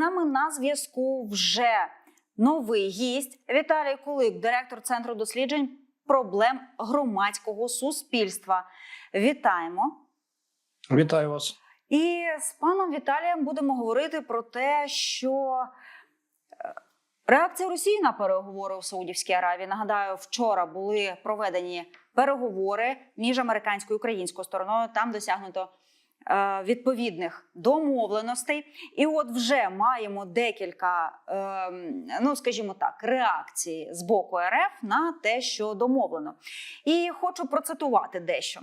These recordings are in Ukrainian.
нами на зв'язку вже новий гість Віталій Кулик, директор центру досліджень проблем громадського суспільства. Вітаємо! Вітаю вас. І з паном Віталієм будемо говорити про те, що е, реакція Росії на переговори у Саудівській Аравії. Нагадаю, вчора були проведені переговори між американською і українською стороною. Там досягнуто відповідних домовленостей. І от вже маємо декілька, е, ну скажімо так, реакцій з боку РФ на те, що домовлено. І хочу процитувати дещо.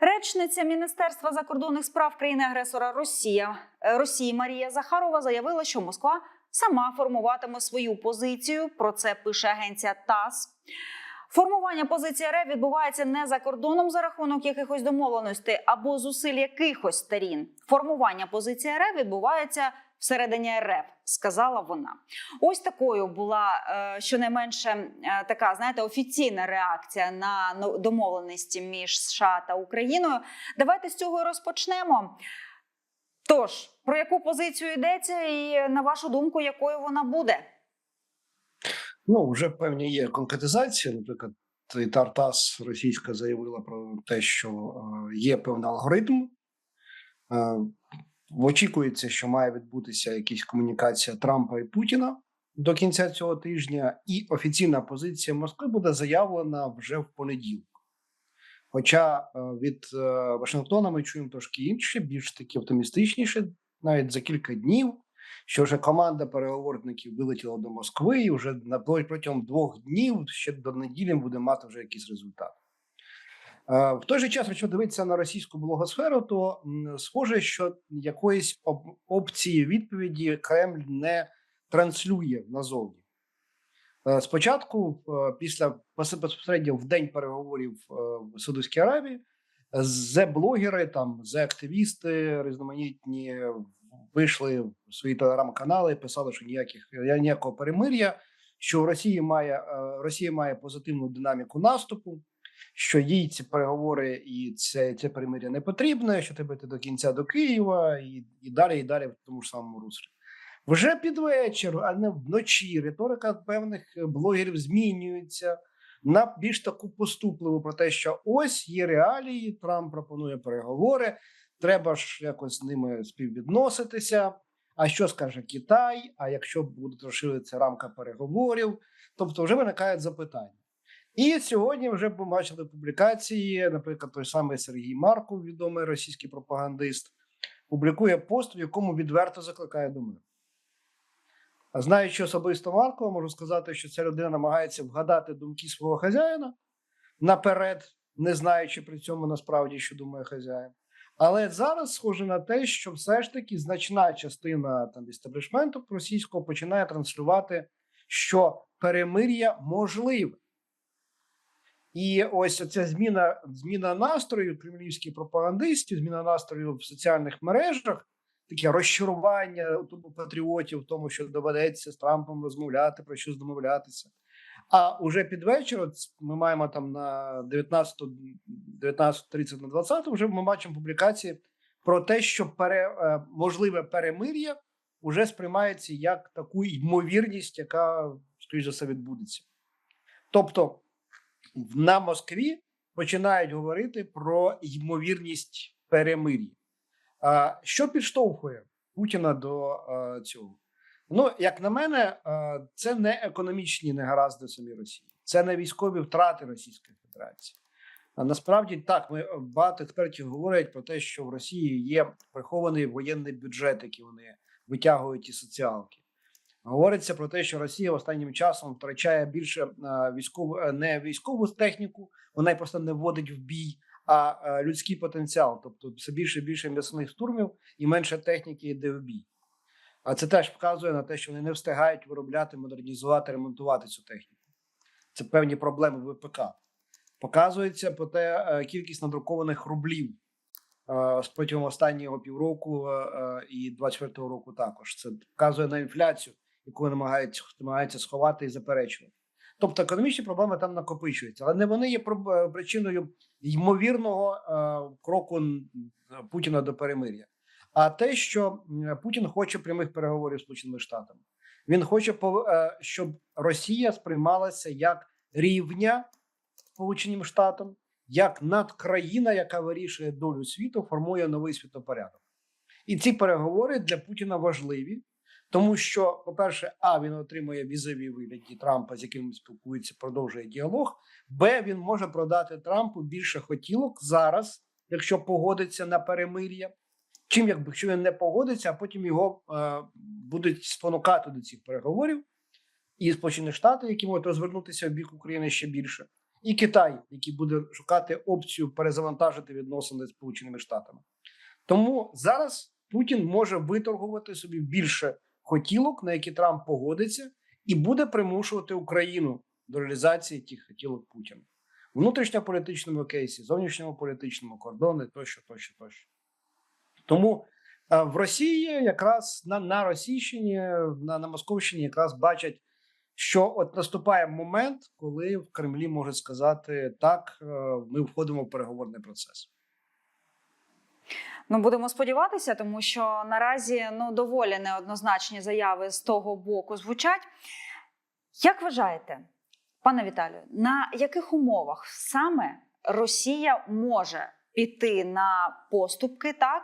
Речниця Міністерства закордонних справ країни-агресора Росія е, Росії Марія Захарова заявила, що Москва сама формуватиме свою позицію. Про це пише агенція ТАСС. Формування позиції РФ відбувається не за кордоном за рахунок якихось домовленостей або зусиль якихось сторін. Формування позиції РФ відбувається всередині РФ, сказала вона. Ось такою була е, щонайменше е, така, знаєте, офіційна реакція на домовленості між США та Україною. Давайте з цього і розпочнемо. Тож, про яку позицію йдеться, і на вашу думку, якою вона буде? Ну, вже певні є конкретизація. Наприклад, Тартас російська заявила про те, що е, є певний алгоритм. Е, очікується, що має відбутися якась комунікація Трампа і Путіна до кінця цього тижня, і офіційна позиція Москви буде заявлена вже в понеділок. Хоча е, від Вашингтона ми чуємо трошки інше, більш такі оптимістичніше, навіть за кілька днів, що вже команда переговорників вилетіла до Москви, і вже на протягом двох днів ще до неділі буде мати вже якийсь результат. Е, В той же час, якщо дивитися на російську блогосферу, то схоже, що якоїсь опції відповіді Кремль не транслює назовні. Е, Спочатку, е, після безпосередньо в день переговорів в Саудовській Аравії, зе-блогери, там зе-активісти різноманітні вийшли в свої телеграм-канали, писали, що ніяких ніякого перемир'я, що Росія має е, Росія має позитивну динаміку наступу, що їй ці переговори і це, це перемир'я не потрібне, що треба йти до кінця до Києва і, і далі, і далі в тому ж самому руслі. Вже під вечір, а не вночі, риторика певних блогерів змінюється на більш таку поступливу про те, що ось є реалії, Трамп пропонує переговори, треба ж якось з ними співвідноситися. А що скаже Китай? А якщо буде розширитися рамка переговорів, тобто вже виникають запитання. І сьогодні вже побачили публікації, наприклад, той самий Сергій Марков, відомий російський пропагандист, публікує пост, в якому відверто закликає до миру. Знаючи особисто Маркова, можу сказати, що ця людина намагається вгадати думки свого хазяїна наперед, не знаючи при цьому насправді, що думає хазяїн. Але зараз схоже на те, що все ж таки значна частина там істеблішменту російського починає транслювати, що перемир'я можливе. І ось ця зміна, зміна настрою кремлівських пропагандистів, зміна настрою в соціальних мережах, таке розчарування у патріотів в тому, що доведеться з Трампом розмовляти, про щось домовлятися. А уже під вечір, от ми маємо там на 19, 19.30 на 20, вже ми бачимо публікації про те, що пере, е, можливе перемир'я вже сприймається як таку ймовірність, яка, скоріш за все, відбудеться. Тобто на Москві починають говорити про ймовірність перемир'я. Що підштовхує Путіна до е, цього? Ну, як на мене, е, це не економічні негаразди самі Росії, це не військові втрати Російської Федерації. Насправді так, ми багато експертів говорять про те, що в Росії є прихований воєнний бюджет, який вони витягують із соціалки. Говориться про те, що Росія останнім часом втрачає більше е, військову е, не військову техніку, вона й просто не вводить в бій, а е, людський потенціал. Тобто все більше більше м'ясних штурмів і менше техніки йде в бій. А це теж вказує на те, що вони не встигають виробляти, модернізувати, ремонтувати цю техніку. Це певні проблеми ВПК. Показується про те, е, кількість надрукованих рублів е, протягом останнього півроку е, і 24-го року також. Це вказує на інфляцію, яку намагаються, намагаються сховати і заперечувати. Тобто економічні проблеми там накопичуються, але не вони є причиною ймовірного кроку Путіна до перемир'я. А те, що Путін хоче прямих переговорів з Сполученими Штатами. Він хоче, е, щоб Росія сприймалася як рівня Сполученим Штатам, як надкраїна, яка вирішує долю світу, формує новий світопорядок. І ці переговори для Путіна важливі, тому що, по-перше, а він отримує візові вигляді Трампа, з яким спілкується, продовжує діалог. Б, він може продати Трампу більше хотілок зараз, якщо погодиться на перемир'я. Чим якби якщо він не погодиться, а потім його е, будуть спонукати до цих переговорів, і Сполучені Штати, які можуть розвернутися в бік України ще більше, і Китай, який буде шукати опцію перезавантажити відносини з Сполученими Штатами. Тому зараз Путін може виторгувати собі більше хотілок, на які Трамп погодиться, і буде примушувати Україну до реалізації тих хотілок Путіна. Внутрішньополітичному кейсі, зовнішньому політичному кордони тощо, тощо, тощо. Тому е, в Росії якраз на, на Російщині, на, на Московщині якраз бачать, що от наступає момент, коли в Кремлі можуть сказати так, е, ми входимо в переговорний процес. Ну, будемо сподіватися, тому що наразі ну доволі неоднозначні заяви з того боку звучать. Як вважаєте, пане Віталію, на яких умовах саме Росія може піти на поступки, так?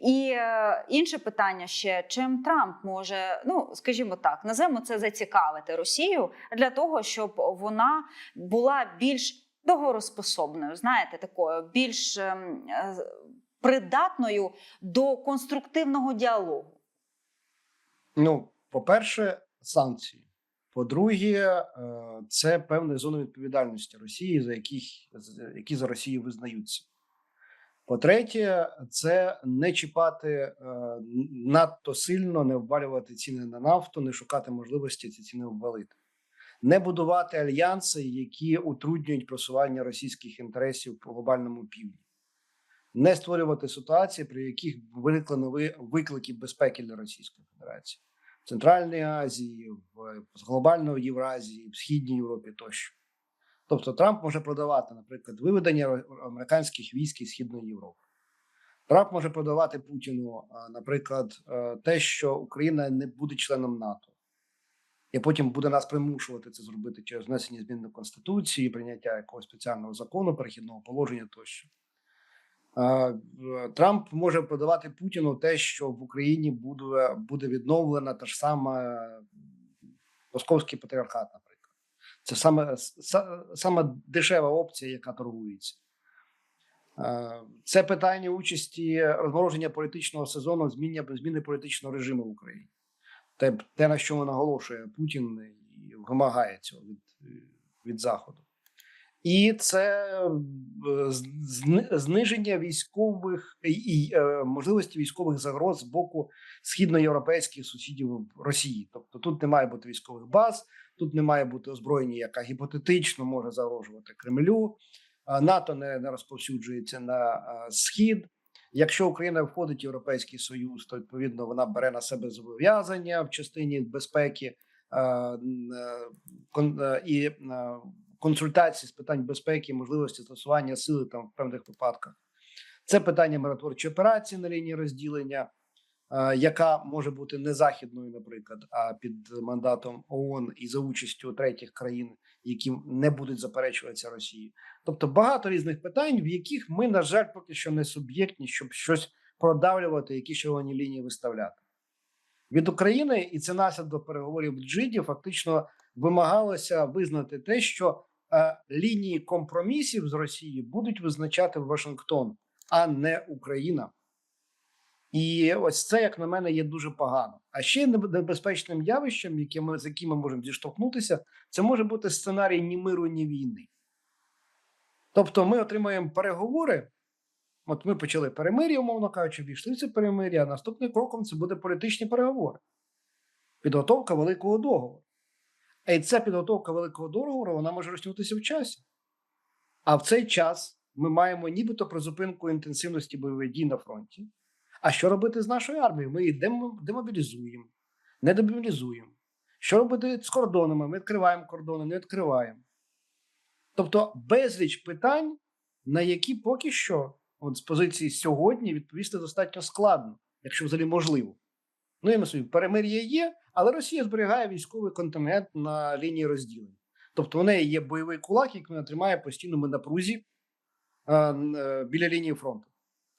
І е, інше питання ще: чим Трамп може, ну скажімо так, називаємо це зацікавити Росію для того, щоб вона була більш договороспособною, знаєте, такою більш ем, е, придатною до конструктивного діалогу. Ну, по-перше, санкції. По-друге, е, це певна зона відповідальності Росії, за яких, які за Росією визнаються. По-третє, це не чіпати е, надто сильно, не ввалювати ціни на нафту, не шукати можливості ці ціни обвалити, не будувати альянси, які утруднюють просування російських інтересів по глобальному півдні, не створювати ситуації, при яких виникли нові виклики безпеки для Російської Федерації. В Центральній Азії, в глобально Євразії, в Східній Європі тощо. Тобто Трамп може продавати, наприклад, виведення американських військ із Східної Європи. Трамп може продавати Путіну, наприклад, е, те, що Україна не буде членом НАТО, і потім буде нас примушувати це зробити через внесення змін до Конституції, прийняття якогось спеціального закону, перехідного положення тощо. Е, е, Трамп може продавати Путіну те, що в Україні буде, буде відновлена та ж сама московський патріархат, наприклад. Це саме, саме дешева опція, яка торгується. Е, Це питання участі розмороження політичного сезону, зміння зміни політичного режиму в Україні. Те, те, на що наголошує Путін і вимагає цього від, від Заходу. І це е, зниження військових і, і е, можливості військових загроз з боку східноєвропейських сусідів Росії. Тобто тут не має бути військових баз, тут не має бути озброєння, яка гіпотетично може загрожувати Кремлю. НАТО не, не розповсюджується на схід. Якщо Україна входить в Європейський Союз, то відповідно вона бере на себе зобов'язання в частині безпеки е, е, і консультації з питань безпеки, можливості застосування сили там в певних випадках. Це питання миротворчої операції на лінії розділення, яка може бути не західною, наприклад, а під мандатом ООН і за участю третіх країн, які не будуть заперечуватися Росії. Тобто багато різних питань, в яких ми, на жаль, поки що не суб'єктні, щоб щось продавлювати, які червоні лінії виставляти. Від України, і це наслідок переговорів в Джиді, фактично вимагалося визнати те, що е, лінії компромісів з Росією будуть визначати Вашингтон, а не Україна. І ось це, як на мене, є дуже погано. А ще небезпечним явищем, яке ми, з яким ми можемо зіштовхнутися, це може бути сценарій ні миру, ні війни. Тобто ми отримаємо переговори. От ми почали перемир'я, умовно кажучи, війшли в це перемир'я, а наступним кроком це буде політичні переговори. Підготовка великого договору. А і ця підготовка великого договору вона може розтягнутися в часі. А в цей час ми маємо нібито призупинку інтенсивності бойових дій на фронті. А що робити з нашою армією? Ми її демобілізуємо, не демобілізуємо. Що робити з кордонами? Ми відкриваємо кордони, не відкриваємо. Тобто безліч питань, на які поки що, от з позиції сьогодні, відповісти достатньо складно. якщо взагалі можливо. Ну, я собі, перемир'я є, але Росія зберігає військовий контингент на лінії розділення. Тобто у неї є бойовий кулак, який вона тримає постійно в напрузі е, е, біля лінії фронту.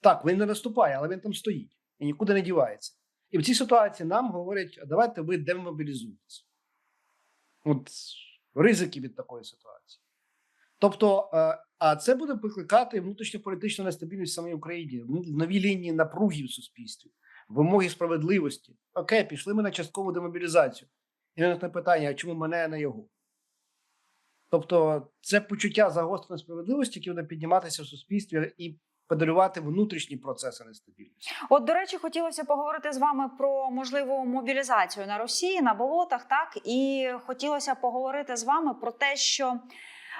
Так, він не наступає, але він там стоїть і нікуди не дівається. І в цій ситуації нам говорять: давайте ви демобілізуєтеся. От ризики від такої ситуації. Тобто, е, а це буде викликати внутрішньополітичну нестабільність в самій Україні, нові лінії напруги в суспільстві, вимоги справедливості. Окей, пішли ми на часткову демобілізацію. І на питання: а чому мене, а не його? Тобто, це почуття загостреної справедливості, яке буде підніматися в суспільстві і подарувати внутрішні процеси нестабільності. От, до речі, хотілося поговорити з вами про можливу мобілізацію на Росії на болотах. Так і хотілося поговорити з вами про те, що.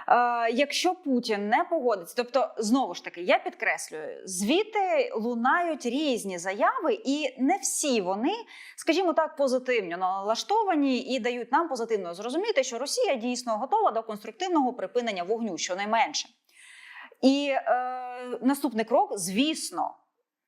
Е, якщо Путін не погодиться, тобто знову ж таки, я підкреслюю, звідти лунають різні заяви, і не всі вони, скажімо так, позитивно налаштовані і дають нам позитивно зрозуміти, що Росія дійсно готова до конструктивного припинення вогню, щонайменше. І е, наступний крок, звісно,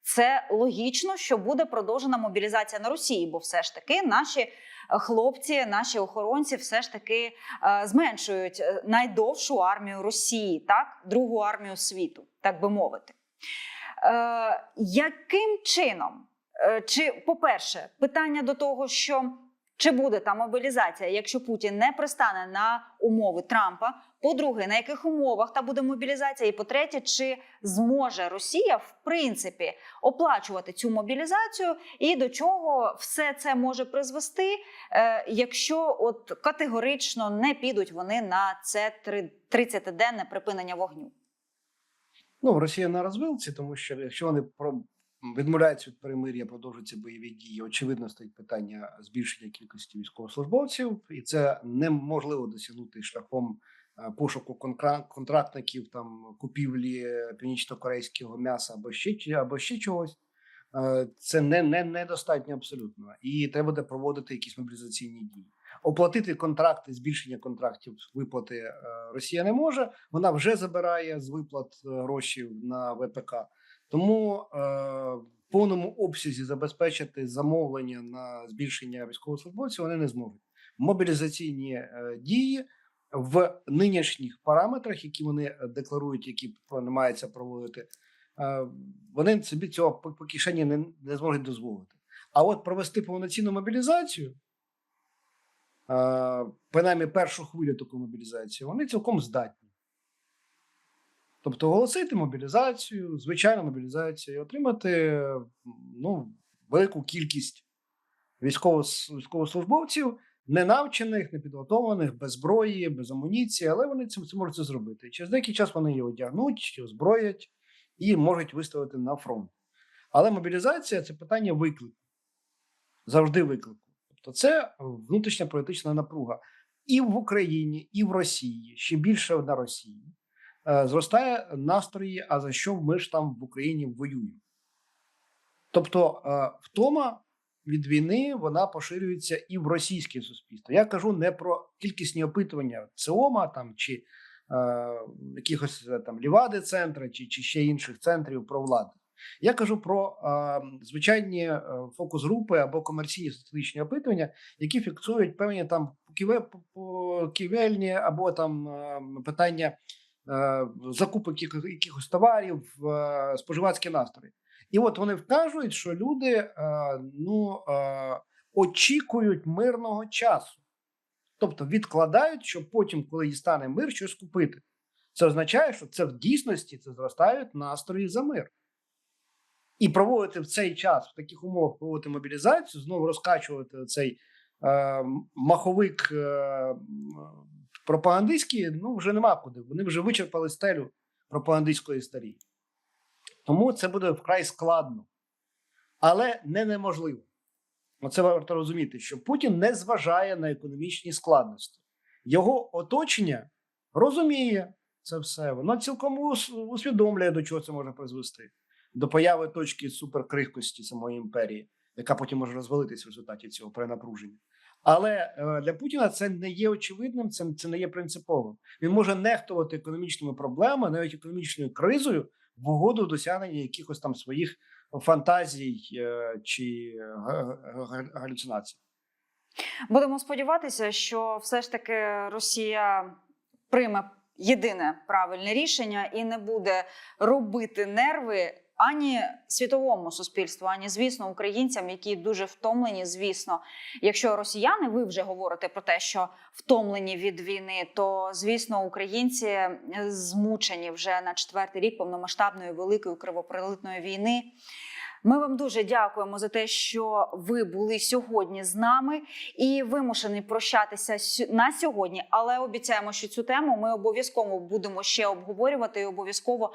це логічно, що буде продовжена мобілізація на Росії, бо все ж таки наші е, хлопці, наші охоронці, все ж таки е, зменшують е, найдовшу армію Росії, так другу армію світу, так би мовити. Е, яким чином? Е, Чи, по-перше, питання до того, що чи буде там мобілізація, якщо Путін не пристане на умови Трампа? По-друге, на яких умовах та буде мобілізація? І по-третє, чи зможе Росія в принципі оплачувати цю мобілізацію, і до чого все це може призвести, е, якщо от категорично не підуть вони на це три- 30-денне припинення вогню? Ну, Росія на розвилці, тому що якщо вони відмовляються від перемир'я, продовжуються бойові дії. Очевидно, стоїть питання збільшення кількості військовослужбовців, і це неможливо досягнути шляхом е, пошуку контрактників, там купівлі північно-корейського м'яса або ще або ще чогось. Е, Це не, не недостатньо абсолютно, і треба буде проводити якісь мобілізаційні дії. Оплатити контракти, збільшення контрактів, виплати е, Росія не може. Вона вже забирає з виплат гроші на ВПК. Тому е, в повному обсязі забезпечити замовлення на збільшення військовослужбовців вони не зможуть. Мобілізаційні е, дії в нинішніх параметрах, які вони е, декларують, які намагаються проводити, е, вони собі цього по, по кишені не, не зможуть дозволити. А от провести повноцінну мобілізацію, е, принаймні першу хвилю таку мобілізацію, вони цілком здатні. Тобто оголосити мобілізацію, звичайну мобілізацію, і отримати ну, велику кількість військово- військовослужбовців, не навчених, не підготовлених, без зброї, без амуніції, але вони це, це можуть це зробити. Через деякий час вони її одягнуть, озброять і можуть виставити на фронт. Але мобілізація це питання виклику, завжди виклику. Тобто, це внутрішня політична напруга і в Україні, і в Росії, ще більше на Росії. Е, Зростає настрої, а за що ми ж там в Україні воюємо? Тобто, е, втома від війни вона поширюється і в російське суспільство. Я кажу не про кількісні опитування ЦИОМа там чи е, якихось е, там лівади центра, чи, чи ще інших центрів про влади. Я кажу про е, звичайні фокус-групи або комерційні статистичні опитування, які фіксують певні там поківе- поківельні або там питання закупок якихось товарів, е, споживацькі настрої. І от вони вказують, що люди е, ну, е, очікують мирного часу. Тобто відкладають, щоб потім, коли стане мир, щось купити. Це означає, що це в дійсності це зростають настрої за мир. І проводити в цей час, в таких умовах проводити мобілізацію, знову розкачувати цей е, маховик е, м, пропагандистський, ну вже нема куди. Вони вже вичерпали стелю пропагандистської історії. Тому це буде вкрай складно, але не неможливо. Оце варто розуміти, що Путін не зважає на економічні складності. Його оточення розуміє це все. Воно цілком усвідомлює, до чого це може призвести. До появи точки суперкрихкості самої імперії, яка потім може розвалитися в результаті цього перенапруження. Але е, для Путіна це не є очевидним, це, це не є принциповим. Він може нехтувати економічними проблемами, навіть економічною кризою, в угоду досягнення якихось там своїх фантазій е, чи га- галюцинацій. Будемо сподіватися, що все ж таки Росія прийме єдине правильне рішення і не буде робити нерви ані світовому суспільству, ані звісно українцям, які дуже втомлені. Звісно, якщо росіяни, ви вже говорите про те, що втомлені від війни, то звісно, українці е, змучені вже на четвертий рік повномасштабної великої кривопролитної війни. Ми вам дуже дякуємо за те, що ви були сьогодні з нами і вимушені прощатися на сьогодні. Але обіцяємо, що цю тему ми обов'язково будемо ще обговорювати і обов'язково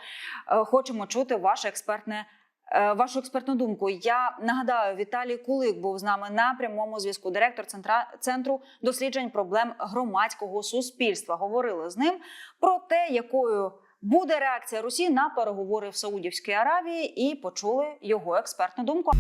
е, хочемо чути ваше експертне. е, Вашу експертну думку. Я нагадаю, Віталій Кулик був з нами на прямому зв'язку. Директор центра центру досліджень проблем громадського суспільства. Говорили з ним про те, якою буде реакція Росії на переговори в Саудівській Аравії, і почули його експертну думку.